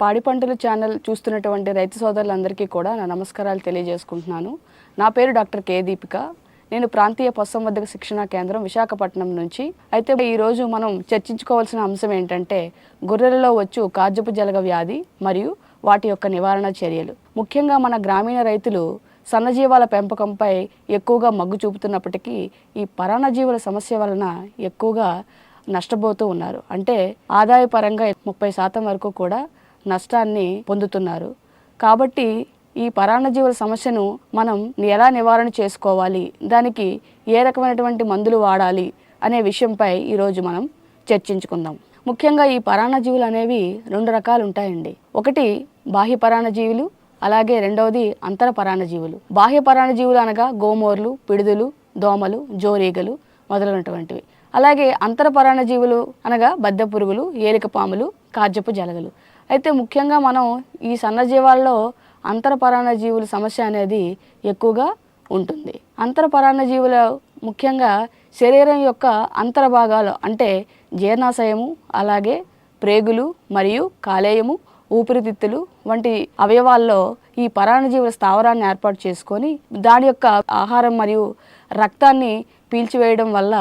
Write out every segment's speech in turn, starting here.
పాడి పంటలు ఛానల్ చూస్తున్నటువంటి రైతు సోదరులందరికీ కూడా నా నమస్కారాలు తెలియజేసుకుంటున్నాను. నా పేరు డాక్టర్ కే దీపిక. నేను ప్రాంతీయ పశుసంవర్ధక శిక్షణా కేంద్రం విశాఖపట్నం నుంచి. అయితే ఈరోజు మనం చర్చించుకోవాల్సిన అంశం ఏంటంటే గొర్రెలలో వచ్చు కాజపు జలగ వ్యాధి మరియు వాటి యొక్క నివారణ చర్యలు. ముఖ్యంగా మన గ్రామీణ రైతులు సన్నజీవాల పెంపకంపై ఎక్కువగా మగ్గు చూపుతున్నప్పటికీ ఈ పరాణజీవుల సమస్య వలన ఎక్కువగా నష్టపోతూ ఉన్నారు. అంటే ఆదాయపరంగా ముప్పై శాతం వరకు కూడా నష్టాన్ని పొందుతున్నారు. కాబట్టి ఈ పరాన్నజీవుల సమస్యను మనం ఎలా నివారణ చేసుకోవాలి? దానికి ఏ రకమైనటువంటి మందులు వాడాలి? అనే విషయంపై ఈరోజు మనం చర్చించుకుందాం. ముఖ్యంగా ఈ పరాన్నజీవులు అనేవి రెండు రకాలు ఉంటాయండి. ఒకటి బాహ్య పరాన్నజీవులు అలాగే రెండవది అంతర పరాన్నజీవులు. బాహ్య పరాన్నజీవులు అనగా గోమోర్లు పిడుదులు దోమలు జోరీగలు మొదలైనటువంటివి అలాగే అంతర పరాణజీవులు అనగా బద్ద పురుగులు ఏలిక పాములు కాజపు జలగలు. అయితే ముఖ్యంగా మనం ఈ సన్నజీవాల్లో అంతరపరాణ జీవుల సమస్య అనేది ఎక్కువగా ఉంటుంది. అంతరపరాణ జీవుల ముఖ్యంగా శరీరం యొక్క అంతర భాగాలు అంటే జీర్ణాశయము అలాగే ప్రేగులు మరియు కాలేయము ఊపిరితిత్తులు వంటి అవయవాల్లో ఈ పరాణజీవుల స్థావరాన్ని ఏర్పాటు చేసుకొని దాని యొక్క ఆహారం మరియు రక్తాన్ని పీల్చివేయడం వల్ల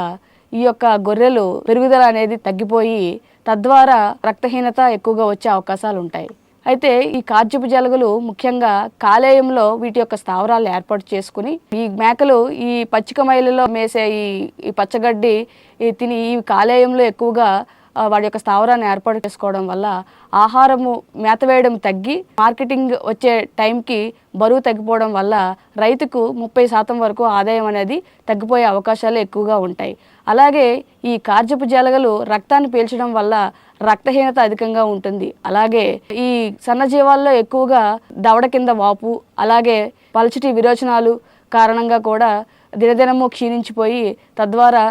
ఈ యొక్క గొర్రెలు పెరుగుదల అనేది తగ్గిపోయి తద్వారా రక్తహీనత ఎక్కువగా వచ్చే అవకాశాలు ఉంటాయి అయితే ఈ కార్జపు జలగలు ముఖ్యంగా కాలేయంలో వీటి యొక్క స్థావరాలు ఏర్పాటు చేసుకుని ఈ మేకలు ఈ పచ్చిక మైలలో మేసే ఈ ఈ పచ్చగడ్డి ఈ తిని ఈ కాలేయంలో ఎక్కువగా వాడి యొక్క స్థావరాన్ని ఏర్పాటు చేసుకోవడం వల్ల ఆహారము మేత వేయడం తగ్గి మార్కెటింగ్ వచ్చే టైంకి బరువు తగ్గిపోవడం వల్ల రైతుకు ముప్పై శాతం వరకు ఆదాయం అనేది తగ్గిపోయే అవకాశాలు ఎక్కువగా ఉంటాయి. అలాగే ఈ కార్జపు జలగలు రక్తాన్ని పీల్చడం వల్ల రక్తహీనత అధికంగా ఉంటుంది. అలాగే ఈ సన్నజీవాల్లో ఎక్కువగా దవడ కింద వాపు అలాగే పలచటి విరోచనాలు కారణంగా కూడా దినదినము క్షీణించిపోయి తద్వారా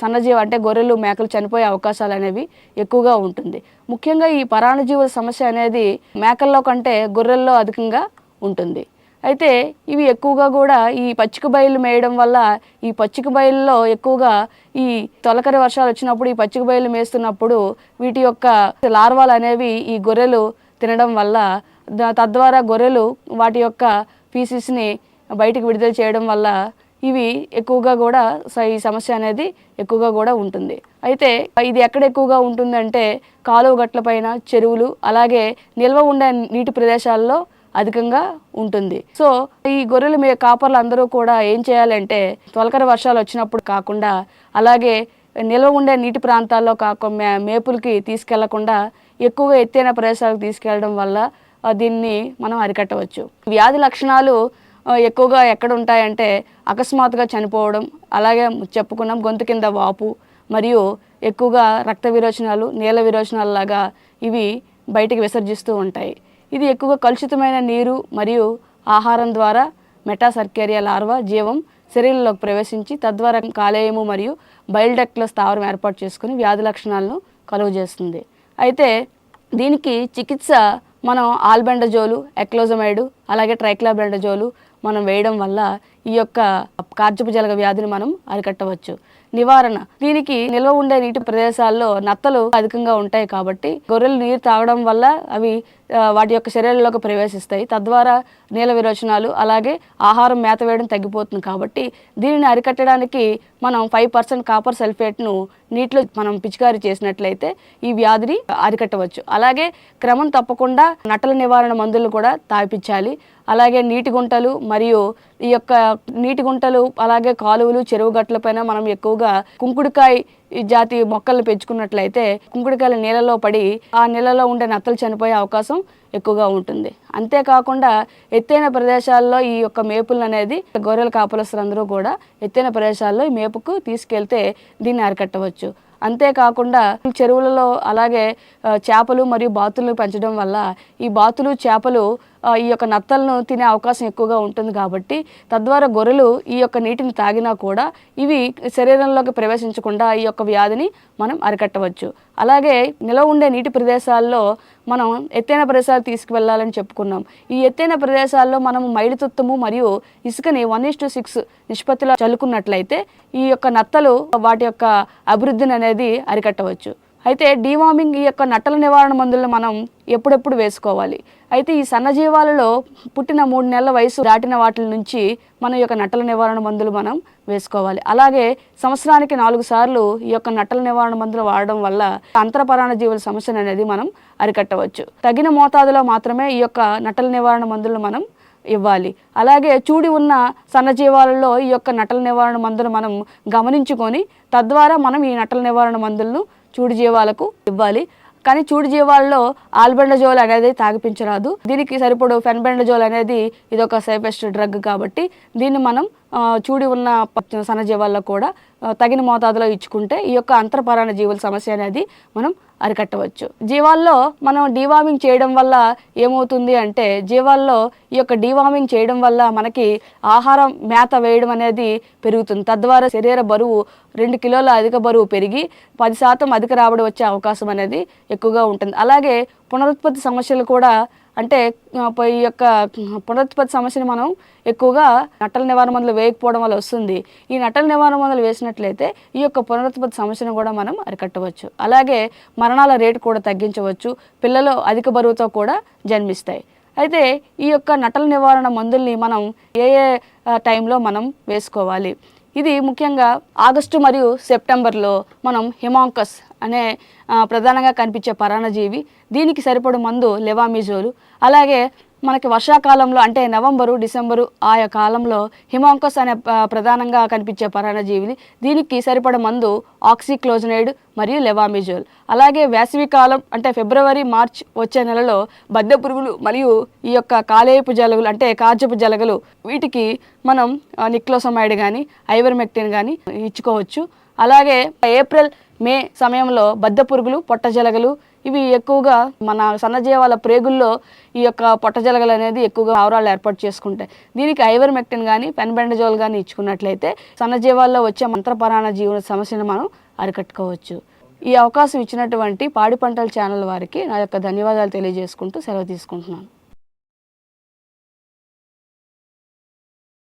సన్నజీవి సన్నజీవ అంటే గొర్రెలు మేకలు చనిపోయే అవకాశాలు అనేవి ఎక్కువగా ఉంటుంది. ముఖ్యంగా ఈ పరాణజీవుల సమస్య అనేది మేకల్లో కంటే గొర్రెల్లో అధికంగా ఉంటుంది. అయితే ఇవి ఎక్కువగా కూడా ఈ పచ్చిక బయలు మేయడం వల్ల ఈ పచ్చిక బయలులో ఎక్కువగా ఈ తొలకరి వర్షాలు వచ్చినప్పుడు ఈ పచ్చిక బయలు మేస్తున్నప్పుడు వీటి యొక్క లార్వాలు అనేవి ఈ గొర్రెలు తినడం వల్ల తద్వారా గొర్రెలు వాటి యొక్క పీసెస్ని బయటికి విడుదల చేయడం వల్ల ఇవి ఎక్కువగా కూడా స- ఈ సమస్య అనేది ఎక్కువగా కూడా ఉంటుంది. అయితే ఇది ఎక్కడ ఎక్కువగా ఉంటుందంటే కాలువ గట్ల పైన చెరువులు అలాగే నిల్వ ఉండే నీటి ప్రదేశాల్లో అధికంగా ఉంటుంది. సో ఈ గొర్రెల మీ కాపర్లు అందరూ కూడా ఏం చేయాలంటే తొలకర వర్షాలు వచ్చినప్పుడు కాకుండా అలాగే నిల్వ ఉండే నీటి ప్రాంతాల్లో కాకుండా మేపులకి తీసుకెళ్ళకుండా ఎక్కువగా ఎత్తైన ప్రదేశాలకు తీసుకెళ్ళడం వల్ల దీన్ని మనం అరికట్టవచ్చు. వ్యాధి లక్షణాలు ఎక్కువగా ఎక్కడ ఉంటాయంటే అకస్మాత్తుగా చనిపోవడం అలాగే చెప్పుకున్నాం గొంతు కింద వాపు మరియు ఎక్కువగా రక్త విరోచనాలు నీళ్ళ విరోచనాలు లాగా ఇవి బయటికి విసర్జిస్తూ ఉంటాయి. ఇది ఎక్కువగా కలుషితమైన నీరు మరియు ఆహారం ద్వారా మెటాసర్కేరియా లార్వా జీవం శరీరంలోకి ప్రవేశించి తద్వారా కాలేయము మరియు బయల్డక్ట్ల స్థావరం ఏర్పాటు చేసుకుని వ్యాధి లక్షణాలను కలుగజేస్తుంది అయితే దీనికి చికిత్స మనం ఆల్బెండజోలు ఎక్లోజమైడు అలాగే ట్రైక్లాబెండజోలు మనం వేయడం వల్ల ఈ యొక్క కార్జపు జలగ వ్యాధిని మనం అరికట్టవచ్చు. నివారణ. దీనికి నిల్వ ఉండే నీటి ప్రదేశాల్లో నత్తలు అధికంగా ఉంటాయి కాబట్టి గొర్రెలు నీరు తాగడం వల్ల అవి వాటి యొక్క శరీరంలోకి ప్రవేశిస్తాయి. తద్వారా నీల విరోచనాలు అలాగే ఆహారం మేత వేయడం తగ్గిపోతుంది కాబట్టి దీనిని అరికట్టడానికి మనం ఫైవ్ పర్సెంట్ కాపర్ సల్ఫేట్ను నీటిలో మనం పిచికారీ చేసినట్లయితే ఈ వ్యాధిని అరికట్టవచ్చు. అలాగే క్రమం తప్పకుండా నట్టల నివారణ మందులు కూడా తాపించాలి అలాగే నీటి గుంటలు మరియు ఈ యొక్క నీటి గుంటలు అలాగే కాలువలు చెరువు గట్లపైన మనం ఎక్కువగా కుంకుడుకాయ ఈ జాతి మొక్కలను పెంచుకున్నట్లయితే కుంకుడుకాయల నీళ్ళలో పడి ఆ నీళ్ళలో ఉండే నత్తలు చనిపోయే అవకాశం ఎక్కువగా ఉంటుంది. అంతేకాకుండా ఎత్తైన ప్రదేశాల్లో ఈ యొక్క మేపులు అనేది గొర్రెల కాపులస్తులందరూ కూడా ఎత్తైన ప్రదేశాల్లో ఈ మేపుకు తీసుకెళ్తే దీన్ని అరికట్టవచ్చు. అంతేకాకుండా చెరువులలో అలాగే చేపలు మరియు బాతులను పెంచడం వల్ల ఈ బాతులు చేపలు ఈ యొక్క నత్తలను తినే అవకాశం ఎక్కువగా ఉంటుంది కాబట్టి తద్వారా గొర్రెలు ఈ యొక్క నీటిని తాగినా కూడా ఇవి శరీరంలోకి ప్రవేశించకుండా ఈ యొక్క వ్యాధిని మనం అరికట్టవచ్చు. అలాగే నిలవ ఉండే నీటి ప్రదేశాల్లో మనం ఎత్తైన ప్రదేశాలు తీసుకువెళ్ళాలని చెప్పుకున్నాం. ఈ ఎత్తైన ప్రదేశాల్లో మనం మైడి తుత్తము మరియు ఇసుకని వన్ ఇస్ టు సిక్స్ నిష్పత్తిలో చల్లుకున్నట్లయితే ఈ యొక్క నత్తలు వాటి యొక్క అభివృద్ధిని అనేది అరికట్టవచ్చు. అయితే డీవార్మింగ్ ఈ యొక్క నట్టల నివారణ మందులను మనం ఎప్పుడెప్పుడు వేసుకోవాలి? అయితే ఈ సన్నజీవాలలో పుట్టిన మూడు నెలల వయసు దాటిన వాటి నుంచి మన ఈ యొక్క నట్టల నివారణ మందులు మనం వేసుకోవాలి. అలాగే సంవత్సరానికి నాలుగు సార్లు ఈ యొక్క నట్టల నివారణ మందులు వాడడం వల్ల అంతరపరాణ జీవుల సమస్యను అనేది మనం అరికట్టవచ్చు. తగిన మోతాదులో మాత్రమే ఈ యొక్క నట్టల నివారణ మందులను మనం ఇవ్వాలి. అలాగే చూడి ఉన్న సన్నజీవాలలో ఈ యొక్క నటల నివారణ మందులు మనం గమనించుకొని తద్వారా మనం ఈ నటల నివారణ మందులను చూడు జీవాలకు ఇవ్వాలి. కానీ చూడు జీవాల్లో ఆల్బెండజోల్ అనేది తాగిపించరాదు. దీనికి సరిపడు ఫెన్బెండజోల్ అనేది ఇది ఒక సేఫెస్ట్ డ్రగ్ కాబట్టి దీన్ని మనం చూడి ఉన్న సన్న సన్నజీవాల్లో కూడా తగిన మోతాదులో ఇచ్చుకుంటే ఈ యొక్క అంతర్పరాణ జీవుల సమస్య అనేది మనం అరికట్టవచ్చు. జీవాల్లో మనం డీవార్మింగ్ చేయడం వల్ల ఏమవుతుంది అంటే జీవాల్లో ఈ యొక్క డీవార్మింగ్ చేయడం వల్ల మనకి ఆహారం మేత వేయడం అనేది పెరుగుతుంది. తద్వారా శరీర బరువు రెండు కిలోల అధిక బరువు పెరిగి పది శాతం అధిక రాబడి వచ్చే అవకాశం అనేది ఎక్కువగా ఉంటుంది. అలాగే పునరుత్పత్తి సమస్యలు కూడా అంటే ఈ యొక్క పునరుత్పత్తి సమస్యని మనం ఎక్కువగా నట్టల నివారణ మందులు వేయకపోవడం వల్ల వస్తుంది. ఈ నట్టల నివారణ మందులు వేసినట్లయితే ఈ యొక్క పునరుత్పత్తి సమస్యను కూడా మనం అరికట్టవచ్చు. అలాగే మరణాల రేటు కూడా తగ్గించవచ్చు. పిల్లలు అధిక బరువుతో కూడా జన్మిస్తాయి. అయితే ఈ యొక్క నటల నివారణ మందుల్ని మనం ఏ ఏ టైంలో మనం వేసుకోవాలి? ఇది ముఖ్యంగా ఆగస్టు మరియు సెప్టెంబర్లో మనం హిమాంకస్ అనే ప్రధానంగా కనిపించే పరాణజీవి దీనికి సరిపడు మందు లెవామిజోలు. అలాగే మనకి వర్షాకాలంలో అంటే నవంబరు డిసెంబరు ఆయా కాలంలో హిమాంకస్ అనే ప్రధానంగా కనిపించే పరాణజీవిని దీనికి సరిపడ మందు ఆక్సిక్లోజనైడ్ మరియు లెవామిజోల్. అలాగే వేసవి కాలం అంటే ఫిబ్రవరి మార్చ్ వచ్చే నెలలో బద్దె పురుగులు మరియు ఈ యొక్క కాలేయపు జలగలు అంటే కాజపు జలగలు వీటికి మనం నిక్లోసమైడ్ కానీ ఐవర్మెక్టిన్ కానీ ఇచ్చుకోవచ్చు. అలాగే ఏప్రిల్ మే సమయంలో బద్ద పురుగులు పొట్టజలగలు ఇవి ఎక్కువగా మన సన్నజీవాల ప్రేగుల్లో ఈ యొక్క పొట్టజలగలు అనేది ఎక్కువగా ఆవరాలు ఏర్పాటు చేసుకుంటాయి. దీనికి ఐవర్మెక్టిన్ కానీ పెన్బెండజోల్ కానీ ఇచ్చుకున్నట్లయితే సన్నజీవాల్లో వచ్చే మంత్రపరాణ జీవన సమస్యను మనం అరికట్టుకోవచ్చు. ఈ అవకాశం ఇచ్చినటువంటి పాడి పంటల ఛానల్ వారికి నా యొక్క ధన్యవాదాలు తెలియజేసుకుంటూ సెలవు తీసుకుంటున్నాను.